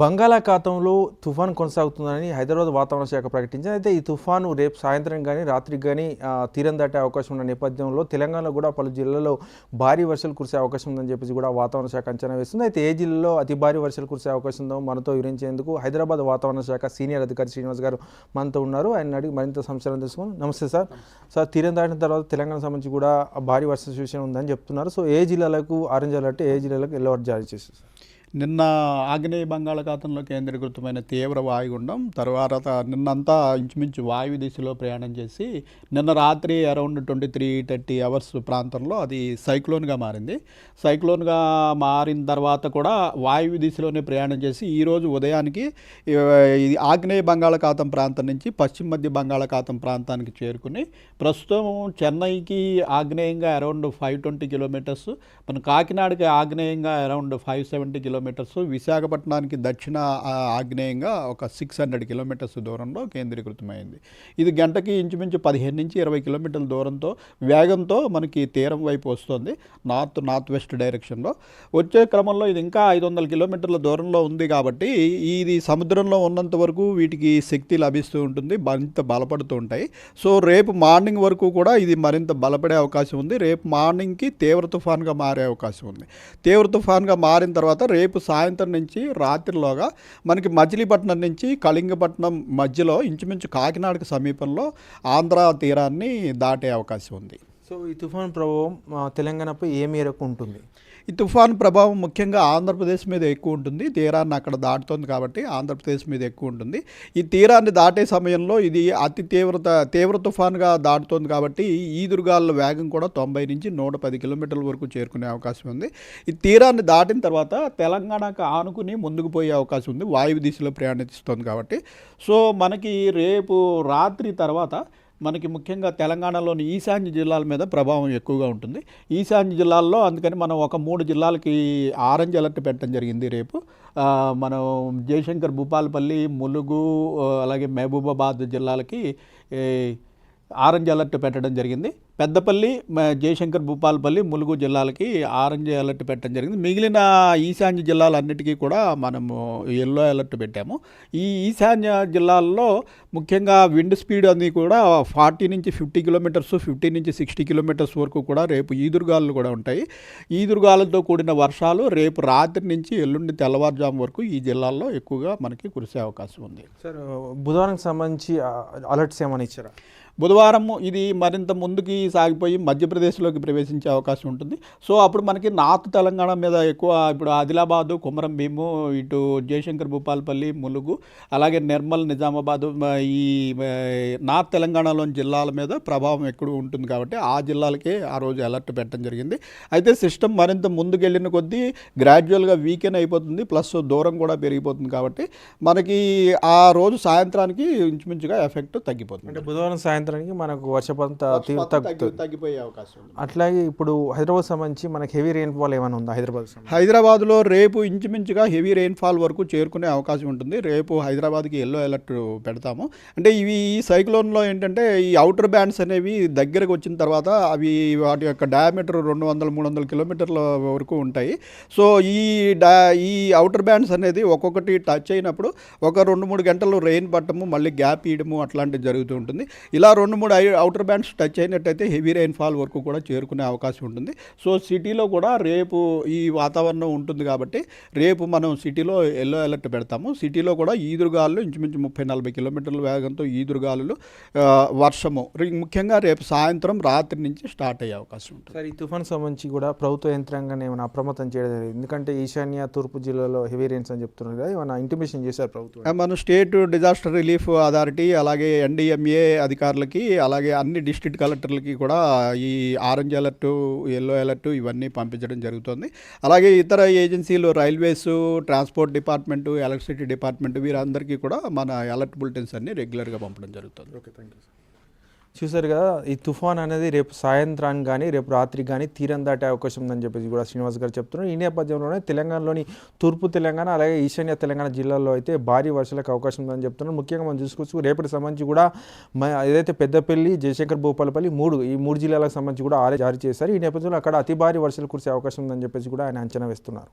బంగాళాఖాతంలో తుఫాన్ కొనసాగుతుందని హైదరాబాద్ వాతావరణ శాఖ ప్రకటించింది. అయితే ఈ తుఫాను రేపు సాయంత్రం కానీ రాత్రికి కానీ తీరం దాటే అవకాశం ఉన్న నేపథ్యంలో తెలంగాణలో కూడా పలు జిల్లాల్లో భారీ వర్షాలు కురిసే అవకాశం ఉందని చెప్పేసి కూడా వాతావరణ శాఖ అంచనా వేస్తుంది. అయితే ఏ జిల్లాలో అతి భారీ వర్షాలు కురిసే అవకాశం ఉందో మనతో వివరించేందుకు హైదరాబాద్ వాతావరణ శాఖ సీనియర్ అధికారి శ్రీనివాస్ గారు మనతో ఉన్నారు. ఆయన అడిగి మరింత సంవత్సరం తెలుసుకుని నమస్తే సార్. సార్ తీరం దాటిన తర్వాత తెలంగాణ సంబంధించి కూడా భారీ వర్ష సూచన ఉందని చెప్తున్నారు. సో ఏ జిల్లాలకు ఆరెంజ్ అలర్ట్ ఏ జిల్లాలకు ఎల్లో అలర్ట్ జారీ చేశారు? నిన్న ఆగ్నేయ బంగాళాఖాతంలో కేంద్రీకృతమైన తీవ్ర వాయుగుండం తర్వాత నిన్నంతా ఇంచుమించు వాయు దిశలో ప్రయాణం చేసి నిన్న రాత్రి around twenty three thirty hours ప్రాంతంలో అది సైక్లోన్గా మారింది. సైక్లోన్గా మారిన తర్వాత కూడా వాయు దిశలోనే ప్రయాణం చేసి ఈరోజు ఉదయానికి ఇది ఆగ్నేయ బంగాళాఖాతం ప్రాంతం నుంచి పశ్చిమ మధ్య బంగాళాఖాతం ప్రాంతానికి చేరుకుని ప్రస్తుతం చెన్నైకి ఆగ్నేయంగా అరౌండ్ ఫైవ్ ట్వంటీ కిలోమీటర్స్ మన కాకినాడకి ఆగ్నేయంగా అరౌండ్ ఫైవ్ సెవెంటీ కిలోమీటర్స్ విశాఖపట్నానికి దక్షిణ ఆగ్నేయంగా ఒక సిక్స్ హండ్రెడ్ కిలోమీటర్స్ దూరంలో కేంద్రీకృతమైంది. ఇది గంటకి ఇంచుమించు పదిహేను నుంచి ఇరవై కిలోమీటర్ల దూరంతో వేగంతో మనకి తీరం వైపు వస్తుంది నార్త్ నార్త్ వెస్ట్ డైరెక్షన్లో. వచ్చే క్రమంలో ఇది ఇంకా ఐదు వందల కిలోమీటర్ల దూరంలో ఉంది కాబట్టి ఇది సముద్రంలో ఉన్నంత వరకు వీటికి శక్తి లభిస్తూ ఉంటుంది మరింత బలపడుతూ ఉంటాయి. సో రేపు మార్నింగ్ వరకు కూడా ఇది మరింత బలపడే అవకాశం ఉంది. రేపు మార్నింగ్కి తీవ్ర తుఫాన్గా మారే అవకాశం ఉంది. తీవ్ర తుఫాన్గా మారిన తర్వాత రేపు సాయంత్రం నుంచి రాత్రిలోగా మనకి మచిలీపట్నం నుంచి కళింగపట్నం మధ్యలో ఇంచుమించు కాకినాడకు సమీపంలో ఆంధ్ర తీరాన్ని దాటే అవకాశం ఉంది. సో ఈ తుఫాన్ ప్రభావం తెలంగాణపై ఏ మేరకు ఉంటుంది? ఈ తుఫాన్ ప్రభావం ముఖ్యంగా ఆంధ్రప్రదేశ్ మీద ఎక్కువ ఉంటుంది. తీరాన్ని అక్కడ దాటుతుంది కాబట్టి ఆంధ్రప్రదేశ్ మీద ఎక్కువ ఉంటుంది. ఈ తీరాన్ని దాటే సమయంలో ఇది అతి తీవ్రత తీవ్ర తుఫాన్గా దాటుతుంది కాబట్టి ఈదురుగాల వేగం కూడా తొంభై నుంచి నూట పది కిలోమీటర్ల వరకు చేరుకునే అవకాశం ఉంది. ఈ తీరాన్ని దాటిన తర్వాత తెలంగాణకు ఆనుకుని ముందుకు పోయే అవకాశం ఉంది. వాయువు దిశలో ప్రయాణిస్తుంది కాబట్టి. సో మనకి రేపు రాత్రి తర్వాత మనకి ముఖ్యంగా తెలంగాణలోని ఈశాన్య జిల్లాల మీద ప్రభావం ఎక్కువగా ఉంటుంది. ఈశాన్య జిల్లాల్లో అందుకని మనం ఒక మూడు జిల్లాలకి ఆరెంజ్ అలర్ట్ పెట్టడం జరిగింది రేపు. మనం జయశంకర్ భూపాలపల్లి ములుగు అలాగే మహబూబాబాద్ జిల్లాలకి ఆరెంజ్ అలర్ట్ పెట్టడం జరిగింది. పెద్దపల్లి జయశంకర్ భూపాలపల్లి ములుగు జిల్లాలకి ఆరెంజ్ అలర్ట్ పెట్టడం జరిగింది. మిగిలిన ఈశాన్య జిల్లాలన్నిటికీ కూడా మనము ఎల్లో అలర్ట్ పెట్టాము. ఈ ఈశాన్య జిల్లాల్లో ముఖ్యంగా విండ్ స్పీడ్ అది కూడా ఫార్టీ నుంచి ఫిఫ్టీ కిలోమీటర్స్ ఫిఫ్టీ నుంచి సిక్స్టీ కిలోమీటర్స్ వరకు కూడా రేపు ఈదురుగాలు కూడా ఉంటాయి. ఈదురుగాలతో కూడిన వర్షాలు రేపు రాత్రి నుంచి ఎల్లుండి తెల్లవారుజాము వరకు ఈ జిల్లాల్లో ఎక్కువగా మనకి కురిసే అవకాశం ఉంది. సార్ బుధవారం సంబంధించి అలర్ట్స్ ఏమైనా ఇచ్చారా? బుధవారం ఇది మరింత ముందుకి సాగిపోయి మధ్యప్రదేశ్లోకి ప్రవేశించే అవకాశం ఉంటుంది. సో అప్పుడు మనకి నార్త్ తెలంగాణ మీద ఎక్కువ ఇప్పుడు ఆదిలాబాదు కుమరం భీము ఇటు జయశంకర్ భూపాలపల్లి ములుగు అలాగే నిర్మల్ నిజామాబాద్ ఈ నార్త్ తెలంగాణలోని జిల్లాల మీద ప్రభావం ఎక్కువ ఉంటుంది కాబట్టి ఆ జిల్లాలకే ఆ రోజు అలర్ట్ పెట్టడం జరిగింది. అయితే సిస్టమ్ మరింత ముందుకెళ్ళిన కొద్దీ గ్రాడ్యువల్గా వీకెన్ అయిపోతుంది ప్లస్ దూరం కూడా పెరిగిపోతుంది కాబట్టి మనకి ఆ రోజు సాయంత్రానికి ఇంచుమించుగా ఎఫెక్ట్ తగ్గిపోతుంది. అంటే బుధవారం సాయంత్రానికి మనకు వర్షపాతం త- తీవ్ర తగ్గుతుంది తగ్గిపోయే అవకాశం ఉంది. అట్లాగే ఇప్పుడు హైదరాబాద్ సంబంధించి మనకి హెవీ రెయిన్ఫాల్ ఏమైనా ఉందా హైదరాబాద్? హైదరాబాద్లో రేపు ఇంచుమించుగా హెవీ రెయిన్ఫాల్ వరకు చేరుకునే అవకాశం ఉంటుంది. రేపు హైదరాబాద్కి ఎల్లో అలర్ట్ పెడతాము. అంటే ఇవి ఈ సైక్లోన్లో ఏంటంటే ఈ అవుటర్ బ్యాండ్స్ అనేవి దగ్గరకు వచ్చిన తర్వాత అవి వాటి యొక్క డయామీటర్ రెండు వందల మూడు వందల కిలోమీటర్ల వరకు ఉంటాయి. సో ఈ డా ఈ అవుటర్ బ్యాండ్స్ అనేది ఒక్కొక్కటి టచ్ అయినప్పుడు ఒక రెండు మూడు గంటలు రెయిన్ పట్టము మళ్ళీ గ్యాప్ ఇయడము అట్లాంటివి జరుగుతూ ఉంటుంది. ఇలా రెండు మూడు అవుటర్ బ్యాండ్స్ టచ్ అయినట్టయితే హెవీ రెయిన్ఫాల్ వరకు కూడా చేరుకునే అవకాశం ఉంటుంది. సో సిటీలో కూడా రేపు ఈ వాతావరణం ఉంటుంది కాబట్టి రేపు మనం సిటీలో ఎల్లో అలర్ట్ పెడతాము. సిటీలో కూడా ఈదురుగాలు ఇంచుమించు ముప్పై నలభై కిలోమీటర్ల వేగంతో ఈదురుగాలులు ఆ, వర్షము ముఖ్యంగా రేపు సాయంత్రం రాత్రి నుంచి స్టార్ట్ అయ్యే అవకాశం ఉంటుంది. సార్ ఈ తుఫాన్ సంబంధించి కూడా ప్రభుత్వ యంత్రాంగాన్ని ఏమైనా అప్రమత్తం చేయడం జరిగింది. ఎందుకంటే ఈశాన్య తూర్పు జిల్లాలో హెవీ రెయిన్స్ అని చెప్తున్నారు కదా ఏమైనా ఇంటిమేషన్ చేశారు ప్రభుత్వం? మన స్టేట్ డిజాస్టర్ రిలీఫ్ అథారిటీ అలాగే ఎన్డిఎంఏ అధికారులకి అలాగే అన్ని డిస్ట్రిక్ట్ కలెక్టర్లకి కూడా ఈ ఆరెంజ్ అలర్ట్ ఎల్లో అలర్ట్ ఇవన్నీ పంపించడం జరుగుతుంది. అలాగే ఇతర ఏజెన్సీలు railways transport department electricity department వీరందరికీ కూడా మన అలర్ట్ బులెటిన్స్ అన్ని రెగ్యులర్గా పంపడం జరుగుతుంది. ఓకే థ్యాంక్ యూ చూసారు కదా ఈ తుఫాన్ అనేది రేపు సాయంత్రానికి కానీ రేపు రాత్రికి కానీ తీరం దాటే అవకాశం ఉందని చెప్పేసి కూడా శ్రీనివాస్ గారు చెప్తున్నారు. ఈ నేపథ్యంలోనే తెలంగాణలోని తూర్పు తెలంగాణ అలాగే ఈశాన్య తెలంగాణ జిల్లాల్లో అయితే భారీ వర్షాలకు అవకాశం ఉందని చెప్తున్నారు. ముఖ్యంగా మనం చూసుకోవచ్చు రేపటి సంబంధించి కూడా ఏదైతే పెద్దపల్లి జయశంకర్ భూపాలపల్లి మూడు ఈ మూడు జిల్లాలకు సంబంధించి కూడా ఆరే జారీ చేశారు. ఈ నేపథ్యంలో అక్కడ అతి భారీ వర్షాలు కురిసే అవకాశం ఉందని చెప్పేసి కూడా ఆయన అంచనా వేస్తున్నారు.